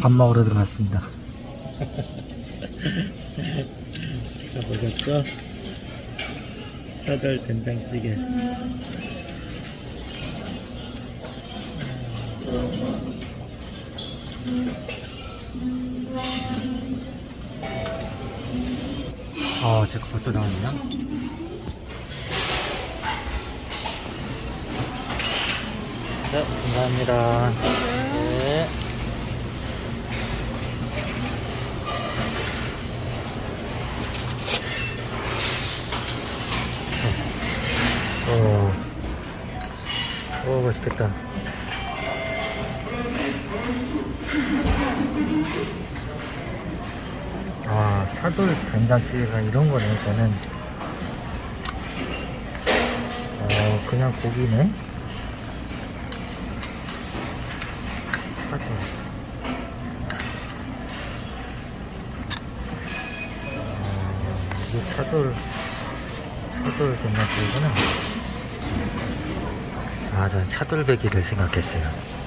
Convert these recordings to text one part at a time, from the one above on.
밥 먹으러 들어갔습니다. 자 보셨죠? 차돌 된장찌개. 제거 벌써 나왔냐? 네, 감사합니다. 네. 오, 오, 맛있겠다. 차돌 된장찌개가 이런 거네, 저는. 어, 그냥 고기네. 차돌. 아, 이게 차돌, 차돌 된장찌개구나. 아, 전 차돌배기를 생각했어요.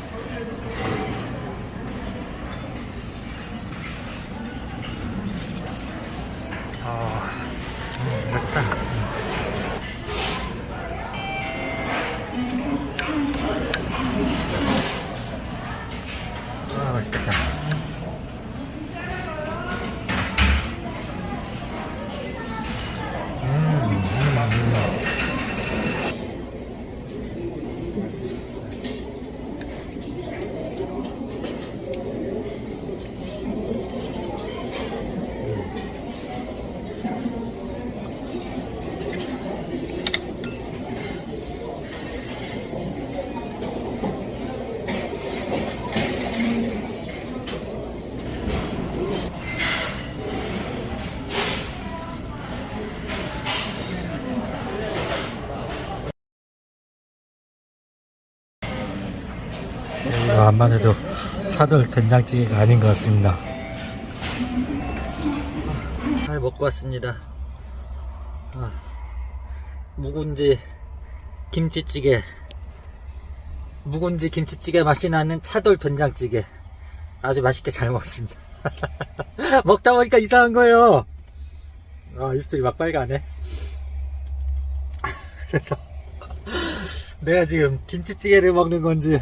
아, 음, 맛있다. 안만 해도 차돌 된장찌개가 아닌 것 같습니다. 잘 먹고 왔습니다. 아, 묵은지 김치찌개, 묵은지 김치찌개 맛이 나는 차돌 된장찌개 아주 맛있게 잘 먹었습니다. 먹다 보니까 이상한 거예요. 아, 입술이 막 빨가네. 그래서 내가 지금 김치찌개를 먹는 건지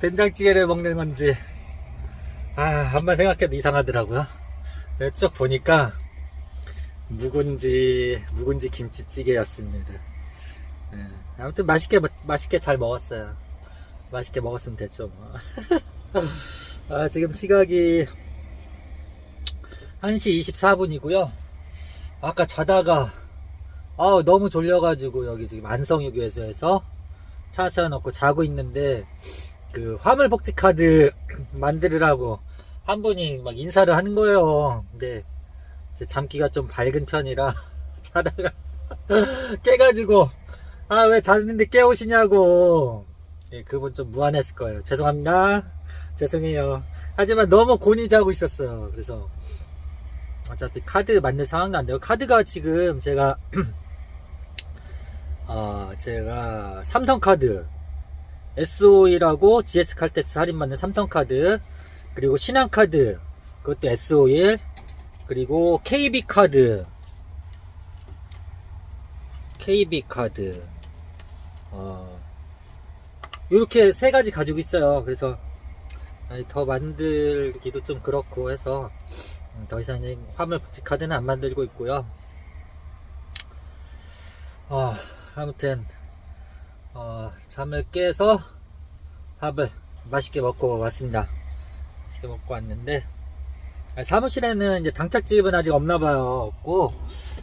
된장찌개를 먹는 건지. 아 한번 생각해도 이상하더라고요. 네, 쭉 보니까 묵은지 묵은지 김치찌개였습니다. 네, 아무튼 맛있게 먹- 맛있게 잘 먹었어요. 맛있게 먹었으면 됐죠 뭐. 아 지금 시각이 1시 24분이고요. 아까 자다가 아 너무 졸려가지고 여기 지금 안성유교에서 차 세워놓고 자고 있는데 그 화물 복지 카드 만들으라고 한 분이 막 인사를 하는 거예요. 근데 제 잠기가 좀 밝은 편이라 자다가 깨가지고 아 왜 잤는데 깨우시냐고 예, 그분 좀 무안했을 거예요. 죄송합니다. 죄송해요. 하지만 너무 곤히 자고 있었어요. 그래서 어차피 카드 만들 상황도 안 돼요. 카드가 지금 제가 아 제가 삼성카드 S51하고 GS 칼텍스 할인받는 삼성카드 그리고 신한카드 그것도 S51 그리고 KB카드. KB카드. 어, 이렇게 세 가지 가지고 있어요. 그래서 더 만들기도 좀 그렇고 해서 음, 더 이상 화물 복지 카드는 안 만들고 있고요. 어, 아무튼 어, 잠을 깨서 밥을 맛있게 먹고 왔습니다. 맛있게 먹고 왔는데 아, 사무실에는 이제 당착집은 아직 없나 봐요. 없고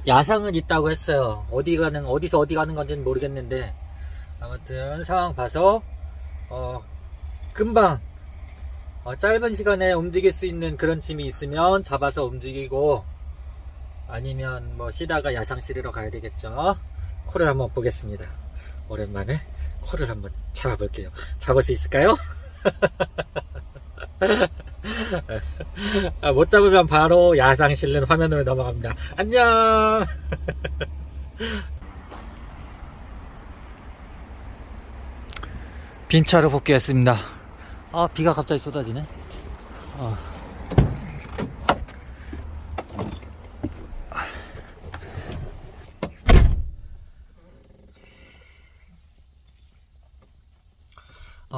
야상은 있다고 했어요. 어디 가는 어디서 어디 가는 건지는 모르겠는데 아무튼 상황 봐서 어, 금방 어, 짧은 시간에 움직일 수 있는 그런 짐이 있으면 잡아서 움직이고 아니면 뭐 쉬다가 야상 실으러 가야 되겠죠. 코를 한번 보겠습니다. 오랜만에 코를 한번 잡아볼게요. 잡을 수 있을까요? 아, 못 잡으면 바로 야상 실는 화면으로 넘어갑니다. 안녕! 빈차로 복귀했습니다. 아, 비가 갑자기 쏟아지네. 아.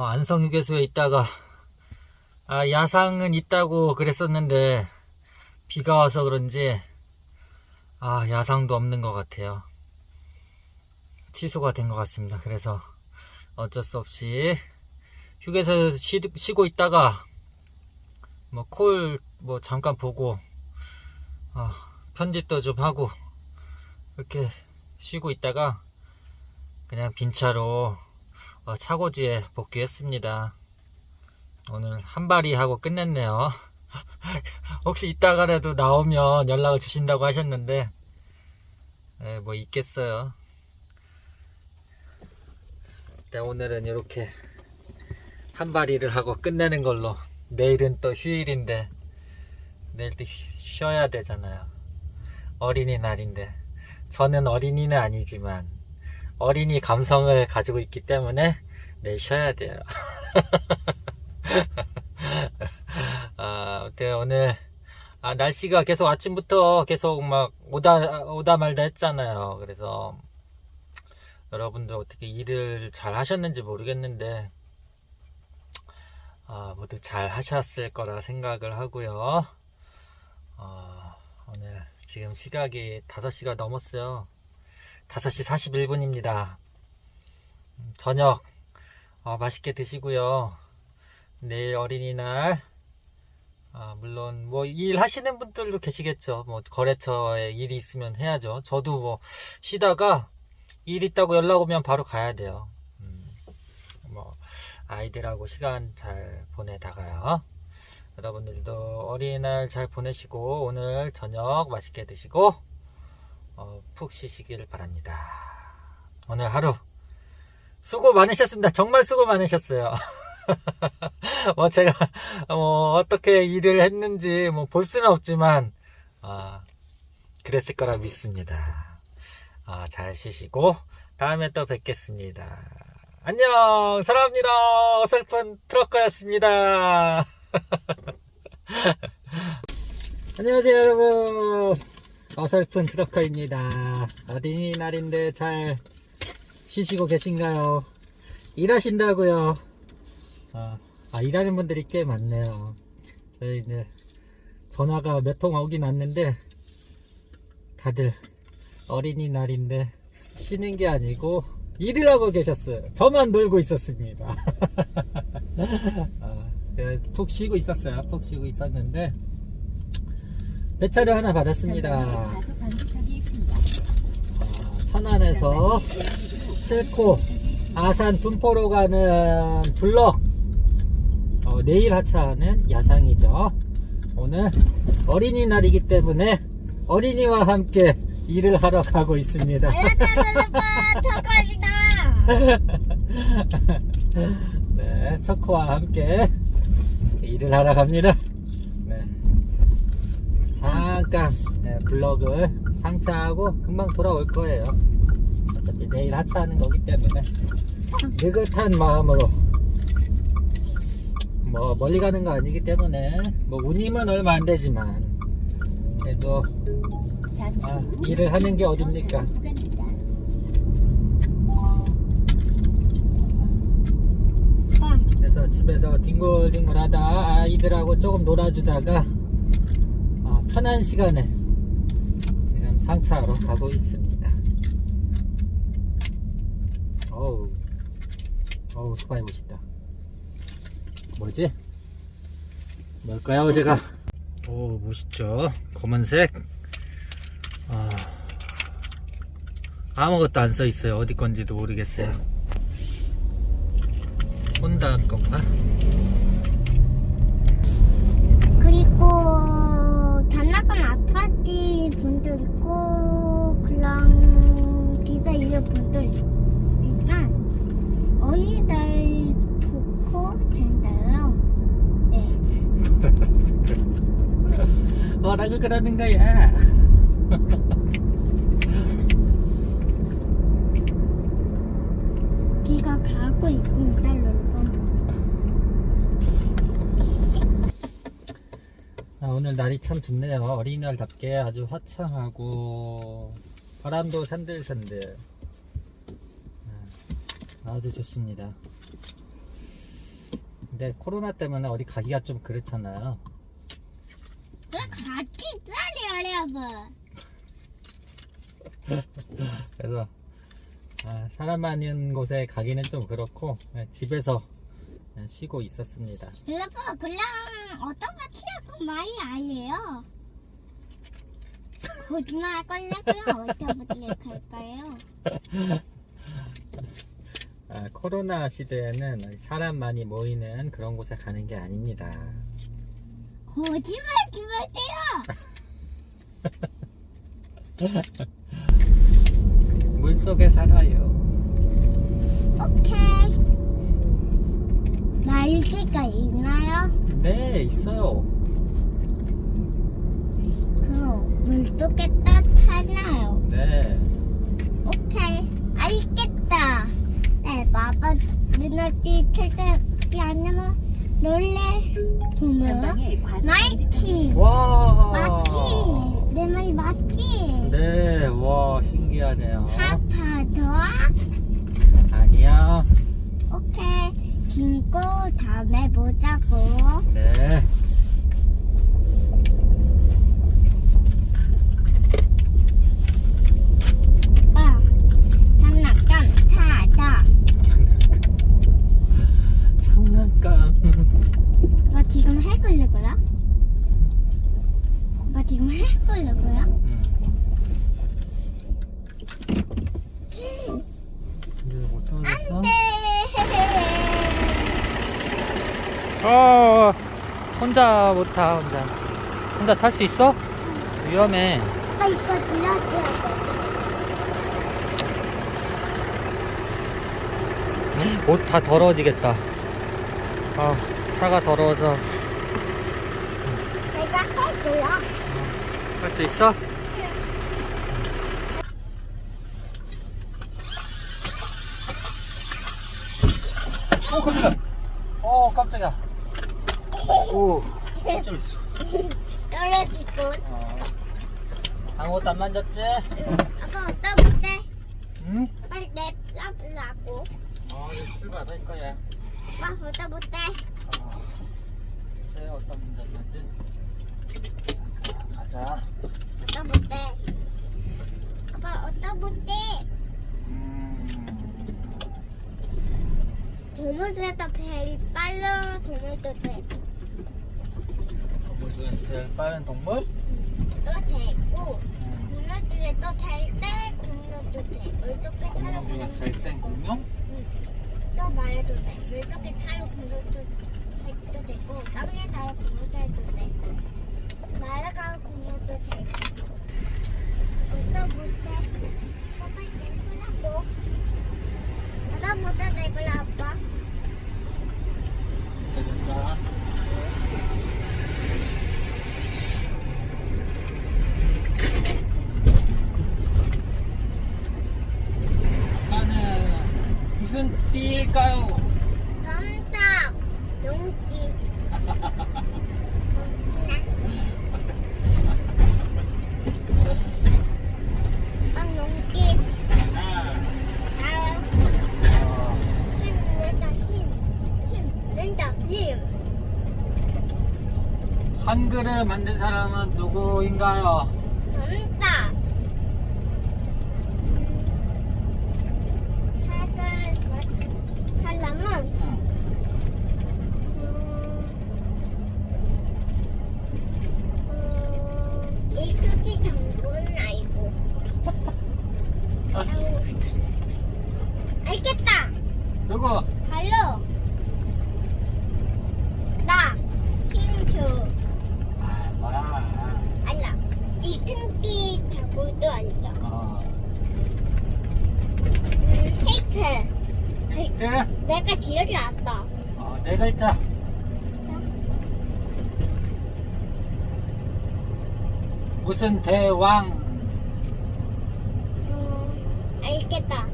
어, 안성휴게소에 있다가 아, 야상은 있다고 그랬었는데 비가 와서 그런지 아, 야상도 없는 것 같아요. 취소가 된 것 같습니다. 그래서 어쩔 수 없이 휴게소에서 쉬, 쉬고 있다가 뭐 콜뭐 잠깐 보고 아, 편집도 좀 하고 그렇게 쉬고 있다가 그냥 빈차로 어, 차고지에 복귀했습니다. 오늘 한 발이 하고 끝냈네요. 혹시 이따가라도 나오면 연락을 주신다고 하셨는데, 에, 뭐 있겠어요. 네, 오늘은 이렇게 한 발이를 하고 끝내는 걸로. 내일은 또 휴일인데, 내일 또 쉬- 쉬어야 되잖아요. 어린이날인데. 저는 어린이는 아니지만, 어린이 감성을 가지고 있기 때문에 내일 쉬어야 돼요. 아, 아무튼 오늘 아, 날씨가 계속 아침부터 계속 막 오다 오다 말다 했잖아요. 그래서 여러분들 어떻게 일을 잘 하셨는지 모르겠는데 아, 모두 잘 하셨을 거라 생각을 하고요. 어, 오늘 지금 시각이 5시가 넘었어요. 5시 41분입니다. 저녁 어, 맛있게 드시고요. 내일 어린이날 아, 물론 뭐 일 하시는 분들도 계시겠죠. 뭐 거래처에 일이 있으면 해야죠. 저도 뭐 쉬다가 일 있다고 연락 오면 바로 가야 돼요. 음, 뭐 아이들하고 시간 잘 보내다가요. 여러분들도 어린이날 잘 보내시고 오늘 저녁 맛있게 드시고 어, 푹 쉬시길 바랍니다. 오늘 하루 수고 많으셨습니다. 정말 수고 많으셨어요. 뭐 제가 뭐 어떻게 일을 했는지 뭐 볼 수는 없지만 아 그랬을 거라 믿습니다. 아, 잘 쉬시고 다음에 또 뵙겠습니다. 안녕 사랑합니다. 어설픈 트럭커였습니다. 안녕하세요 여러분 어설픈 트럭커입니다. 어린이 날인데 잘 쉬시고 계신가요? 일하신다고요? 아, 아, 일하는 분들이 꽤 많네요. 저희 이제 전화가 몇 통 오긴 왔는데 다들 어린이 날인데 쉬는 게 아니고 일을 하고 계셨어요. 저만 놀고 있었습니다. 아, 그래, 푹 쉬고 있었어요. 푹 쉬고 있었는데 배차를 하나 받았습니다. 아, 천안에서 싣고 아산 둔포로 가는 블럭. 어, 내일 하차하는 야상이죠. 오늘 어린이날이기 때문에 어린이와 함께 일을 하러 가고 있습니다. 네, 척코와 함께 일을 하러 갑니다. 네. 잠깐 네, 블럭을 상차하고 금방 돌아올 거예요. 어차피 내일 하차하는 거기 때문에. 느긋한 마음으로. 뭐 멀리 가는 거 아니기 때문에. 뭐 운임은 얼마 안 되지만. 그래도 아, 후 일을 하는 게 어딥니까? 그래서 집에서 뒹굴뒹굴 하다 아이들하고 조금 놀아주다가 어, 편한 시간에 지금 상차하러 가고 있습니다. 어우 어우 오토바이 멋있다. 뭐지? 뭘까요 제가? 오 멋있죠? 검은색? 아, 아무것도 안 써 있어요. 어디 건지도 모르겠어요. 혼다 건가? 것도 있고 그런 비바 이어폰도 있지만 어이 날 좋고 된다요. 네. 뭐라고 그러는 거야? 비가 가고 있습니다. 오늘 날이 참 좋네요. 어린이날답게 아주 화창하고 바람도 산들산들. 아, 아주 좋습니다. 근데 코로나 때문에 어디 가기가 좀 그렇잖아요. 왜 같이 짜리 여러분? 그래서 아, 사람 많은 곳에 가기는 좀 그렇고 네, 집에서 그냥 쉬고 있었습니다. 여러분, 그냥 어떤 파티라고 말이 아니에요. 거짓말 걸려고요. 파티를 갈까요? 아, 코로나 시대에는 사람 많이 모이는 그런 곳에 가는 게 아닙니다. 거짓말 그만해요. 물 속에 살아요. 오케이. 날개가 있나요? 네, 있어요. 그럼 물속에 따타나요. 네. 오케이. 알겠다. 네, 마법 눈앞이 철저히 아니면 놀래 과속 마이키 와. 맞지? 내 말이 맞지? 네, 와 신기하네요. 하파 더 아니야. 오케이. din고 다음에 보자고. 네. 아, 장난감 타다. 장난감. 나 지금 해 걸려고요? 나 지금 해 걸려고요? 음. 이제 못 하겠어? 안돼. 어, 혼자 못 타, 혼자. 혼자 탈 수 있어? 위험해. 아 이거 들려줘야 돼. 옷 다 더러워지겠다. 아, 차가 더러워서 내가 할 거야. 할수 있어? 어, 깜짝이야. 어, 깜짝이야. 오, 놀랐어. 떨어질 것. 어. 아무것도 안 만졌지? 아빠 어디다 못해? 응? 빨리 내 lap라고. 어, 이제 출발할 거야. 아빠 어디다 못해? 어, 쟤 어떤 문제 사지? 가자. 어디다 못해? 아빠 어디다 못해? 음, 동물들도 제일 빨라 동물도 돼. 동물 중에 제일 빠른 동물? 또 되고 음, 공룡 중에 또 될때 공룡도 돼. 물속에 타러 공룡 중에 제일 센 공룡? 또 말해도 돼. 물속에 타러 공룡도 해도 되고 땅에 타러 공룡도 돼. 날아가는 공룡도 돼. 어떤 못해? 아빠 내걸라고. 어떤 못해 내걸라 아빠. 된다. 아빠는 무슨 띠일까요? 정답. 용기. 빵 용기. 힘 낸다 힘. 힘 낸다 힘. 한글을 만든 사람은 누구인가요? 정답. 사람 사람은 응. 음, 일주기 정도는 알고. 아우, 알겠다. 누구? 발로. 나. 힌트. 아, 뭐야. 알라. 이등기 자고도 알라. 어. 음, 헤이트. 힌트? 내가 기억이 났다. 어, 네 글자. 무슨 대왕 음, 알겠다.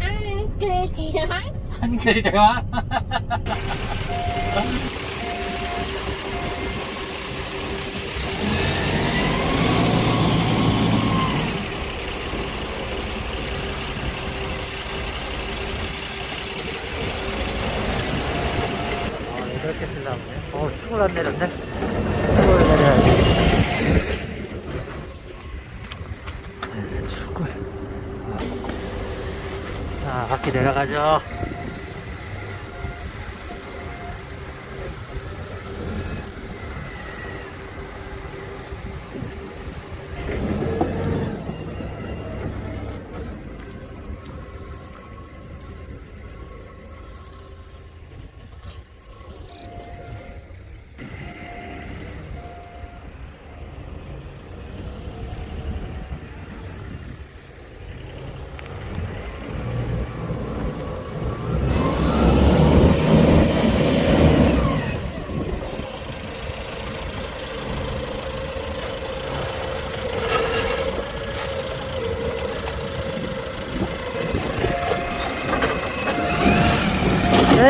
한글 대왕? 한글 대왕 아, 이렇게 신나 보네. 어, 축을 안 내렸네. 축을 내려야지. 네, 축을. 자, 바퀴 내려가죠.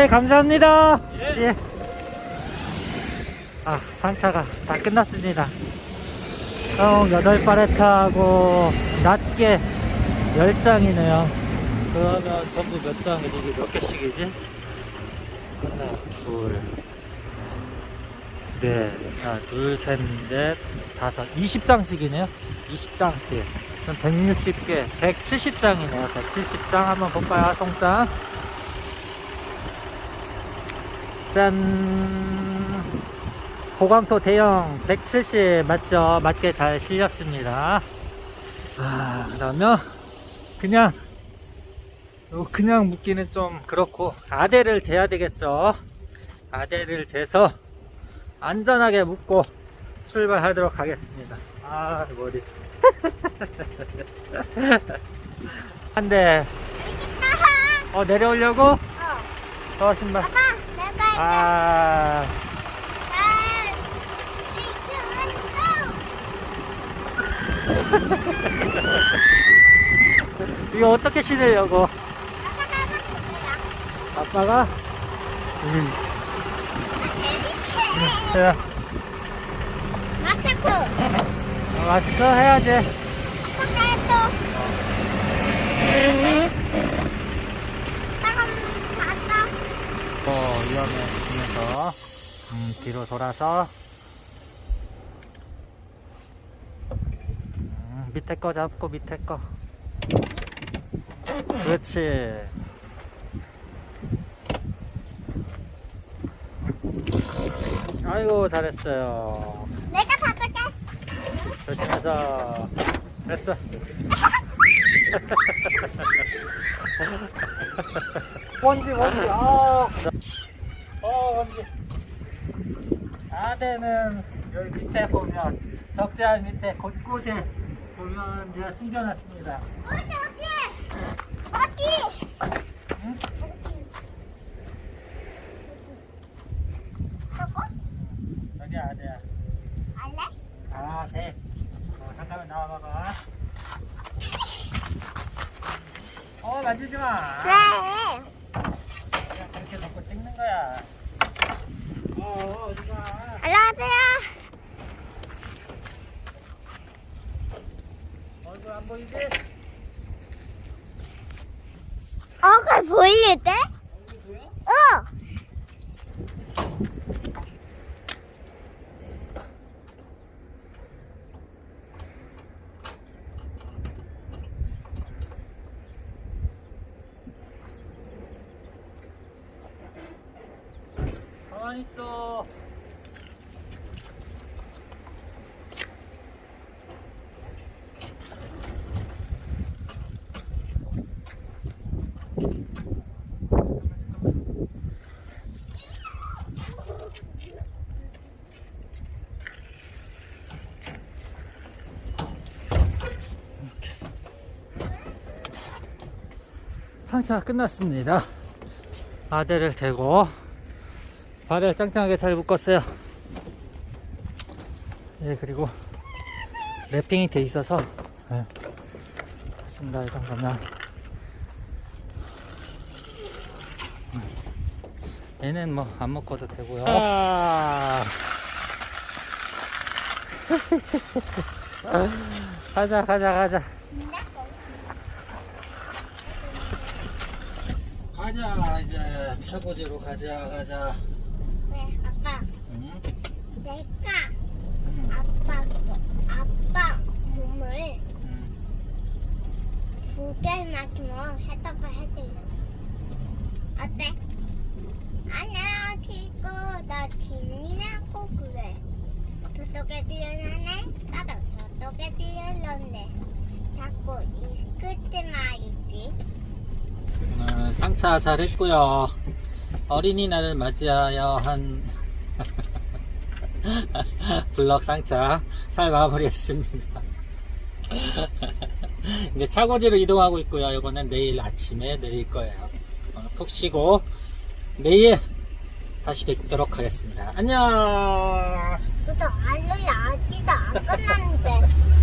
네, 감사합니다. 예. 아, 상차가 다 끝났습니다. 총 8파레트하고 낮게 10장이네요. 그러면 전부 몇 장이지? 이게 몇 개씩이지? 하나, 둘, 넷, 하나, 둘, 셋, 넷, 다섯, 20장씩이네요. 20장씩. 그럼 160개, 170장이네요. 170장 한번 볼까요, 송장? 짠! 고강토 대형 170 맞죠? 맞게 잘 실렸습니다. 아, 그러면 그냥 요 그냥 묶기는 좀 그렇고 아대를 대야 되겠죠. 아대를 대서 안전하게 묶고 출발하도록 하겠습니다. 아, 머리. 한 대. 어, 내려오려고? 어. 저 신발. 아빠, 아, 이거 어떻게 신으려고? 아빠가? 음. 자, 마스크. 어, 마스크 해야지. 포켓도. 나가 봤어. 어, 위험해지면서 음, 뒤로 돌아서 음, 밑에 거 잡고 밑에 거. 그렇지. 아이고 잘했어요. 내가 받을게. 조심해서. 됐어. 먼지 먼지. 아 어, 먼지. 아대는 여기 밑에 보면 적재한 밑에 곳곳에 보면 제가 숨겨놨습니다. 어디 어디? 어디? 응? 저거? 여기 아대야. 알래? 아, 네. 어, 잠깐만 나와봐봐. 어, 만지지 마. 왜? 그냥 그렇게 놓고 찍는 거야. 안녕하세요. 얼굴 안 보이지? 얼굴 보이는데? 얼굴 보여? 어. 가만히 있어. 상차가 끝났습니다. 아대를 대고 발을 짱짱하게 잘 묶었어요. 예, 그리고 랩핑이 돼 있어서 네. 좋습니다 이 정도면 음. 얘는 뭐안 먹어도 되고요 아. 가자 가자 가자 가자 이제 차고지로 가자 가자 왜 아빠 응? 내가 응. 아빠 거- 아빠 몸을 응. 두 개만큼은 해답을 해줄래 어때? 아니야 키고 나 김이라고 그래 저쪽에 들려나네 나도 저쪽에 들렸네 자꾸 이 끝에 말이지 오늘 상차 잘 했고요. 어린이날을 맞이하여 한 블럭 상차 잘 마무리했습니다. 이제 차고지로 이동하고 있고요. 이거는 내일 아침에 내릴 거예요. 오늘 푹 쉬고 내일 다시 뵙도록 하겠습니다. 안녕. 그래도 알로이 아직도 안 끝났는데